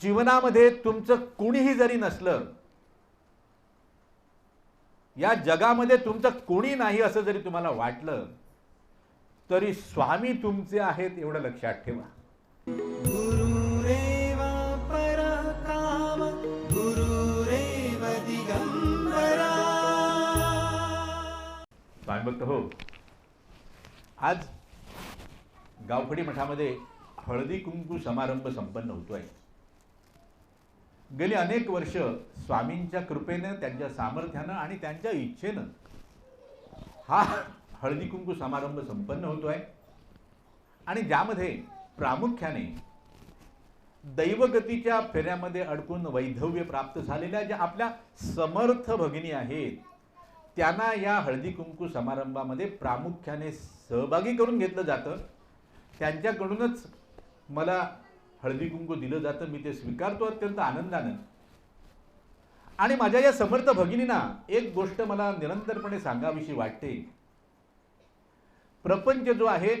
जीवनामध्ये तुमचं कुणीही जरी नसलं या जगामध्ये तुमचं कोणी नाही असं जरी तुम्हाला वाटलं तरी स्वामी तुमचे आहेत एवढं लक्षात ठेवा. स्वामी भक्त हो. आज गावखडी मठामध्ये हळदी कुंकू समारंभ संपन्न होतोय. गेली अनेक वर्ष स्वामींच्या कृपेनं त्यांच्या सामर्थ्यानं आणि त्यांच्या इच्छेनं हा हळदी कुंकू समारंभ संपन्न होतो आहे आणि ज्यामध्ये प्रामुख्याने दैवगतीच्या फेऱ्यामध्ये अडकून वैधव्य प्राप्त झालेल्या ज्या आपल्या समर्थ भगिनी आहेत त्यांना या हळदी कुंकू समारंभामध्ये प्रामुख्याने सहभागी करून घेतलं जातं. त्यांच्याकडूनच मला हळदी कुंकू दिलं जातं मी ते स्वीकारतो अत्यंत आनंदानं. आणि माझ्या या समर्थ भगिनींना एक गोष्ट मला निरंतरपणे सांगावीशी वाटते. प्रपंच जो आहे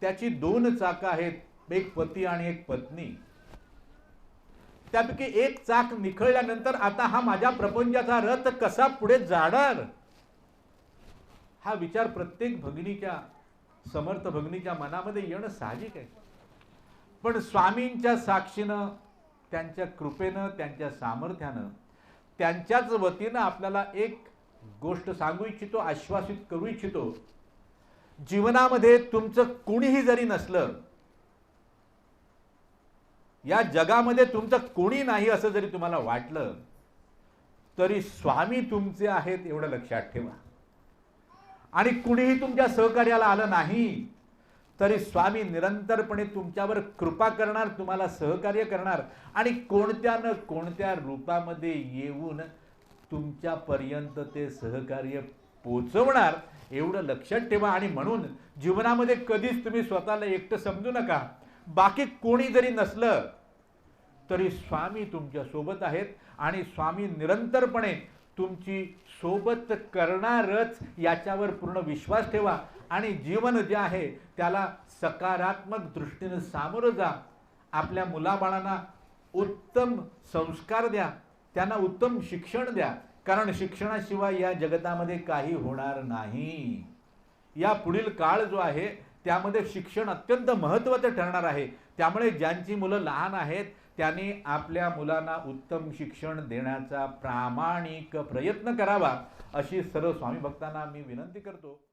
त्याची दोन चाकं आहेत एक पती आणि एक पत्नी. त्यापैकी एक चाक निखळल्यानंतर आता हा माझ्या प्रपंचाचा रथ कसा पुढे जाणार? हा विचार प्रत्येक भगिनीच्या समर्थ भगिनीच्या मनामध्ये येणं साहजिक आहे. पण स्वामींच्या साक्षीनं त्यांच्या कृपेनं त्यांच्या सामर्थ्यानं त्यांच्याच वतीनं आपल्याला एक गोष्ट सांगू इच्छितो आश्वासित करू इच्छितो. जीवनामध्ये तुमचं कुणीही जरी नसलं या जगामध्ये तुमचं कोणी नाही असं जरी तुम्हाला वाटलं तरी स्वामी तुमचे आहेत एवढं लक्षात ठेवा. आणि कुणीही तुमच्या सहकार्याला आलं नाही तरी स्वामी निरंतरपणे तुमच्यावर कृपा करणार तुम्हाला सहकार्य करणार आणि कोणत्या न कोणत्या रूपामध्ये येऊन तुमच्यापर्यंत ते सहकार्य पोचवणार एवढं लक्षात ठेवा. आणि म्हणून जीवनामध्ये कधीच तुम्ही स्वतःला एकटं समजू नका. बाकी कोणी जरी नसलं तरी स्वामी तुमच्यासोबत आहेत आणि स्वामी निरंतरपणे तुमची सोबत करणारच याच्यावर पूर्ण विश्वास ठेवा. आणि जीवन जे आहे त्याला सकारात्मक दृष्टीनं सामोरं जा. आपल्या मुलाबाळांना उत्तम संस्कार द्या. त्यांना उत्तम शिक्षण द्या. कारण शिक्षणाशिवाय या जगतामध्ये काही होणार नाही. या पुढील काळ जो आहे त्यामध्ये शिक्षण अत्यंत महत्त्वाचं ठरणार आहे. त्यामुळे ज्यांची मुलं लहान आहेत त्यांनी आपल्या मुलांना उत्तम शिक्षण देण्याचा प्रामाणिक प्रयत्न करावा अशी सर्व स्वामी भक्तांना मी विनंती करतो.